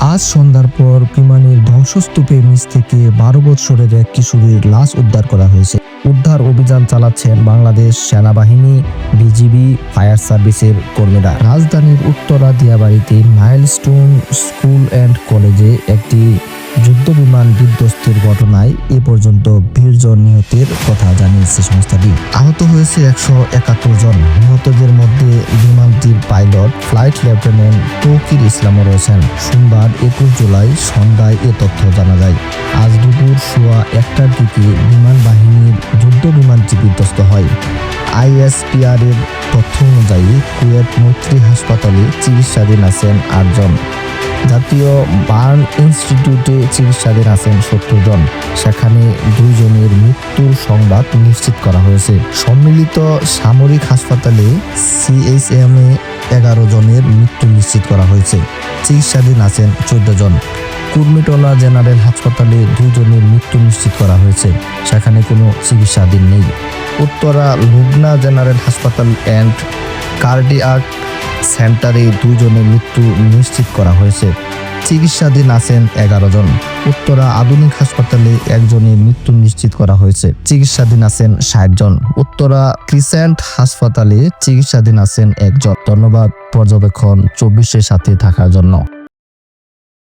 আজ সন্ধ্যার পর বিমানের ধ্বংসস্তূপের নিচ থেকে বারো বছরের এক কিশোরীর লাশ উদ্ধার করা হয়েছে। উদ্ধার অভিযান চালাচ্ছেন বাংলাদেশ সেনাবাহিনী, বিজিবি, ফায়ার সার্ভিসের কর্মীরা। রাজধানীর উত্তরা দিয়াবাড়িতে মাইলস্টোন স্কুল অ্যান্ড কলেজে একটি যুদ্ধ বিমান বিধ্বস্তের ঘটনায় এ পর্যন্ত বিশ নিহতের কথা জানিয়েছে সংস্থাটি। আহত হয়েছে একশো একাত্তর জন। নিহতদের মধ্যে বিমানটির পাইলট, ফ্লাইট লেফটেন্যান্ট তৌকির ইসলামও রয়েছেন। সোমবার একুশ জুলাই সন্ধ্যায় এ তথ্য জানা যায়। আজ দুপুর সোয়া একটার দিকে আইএসপিআর এর তথ্য অনুযায়ী কুয়েত মৈত্রী হাসপাতালে চিকিৎসাধীন আছেন আটজন। জাতীয় বার্ন ইনস্টিটিউটে চিকিৎসাধীন আছেন সত্তর জন। সেখানে দুইজনের মৃত্যুর সংবাদ নিশ্চিত করা হয়েছে। সম্মিলিত সামরিক হাসপাতালে সিএইচএম এ এগারো জনের মৃত্যু নিশ্চিত করা হয়েছে। চিকিৎসাধীন আছেন চোদ্দ জন। কুর্মিটোলা জেনারেল হাসপাতালে দুজনের মৃত্যু নিশ্চিত করা হয়েছে। সেখানে কোনো চিকিৎসাধীন নেই। উত্তরা লুবনা জেনারেল হাসপাতাল অ্যান্ড কার্ডিয়াক সেন্টারে দুজনের মৃত্যু নিশ্চিত করা হয়েছে। চিকিৎসাধীন আছেন এগারো জন। উত্তরা আধুনিক হাসপাতালে একজনের মৃত্যু নিশ্চিত করা হয়েছে। চিকিৎসাধীন আছেন ষাট জন। উত্তরা ক্রিসেন্ট হাসপাতালে চিকিৎসাধীন আছেন একজন। ধন্যবাদ। পর্যবেক্ষণ চব্বিশের সাথে থাকার জন্য।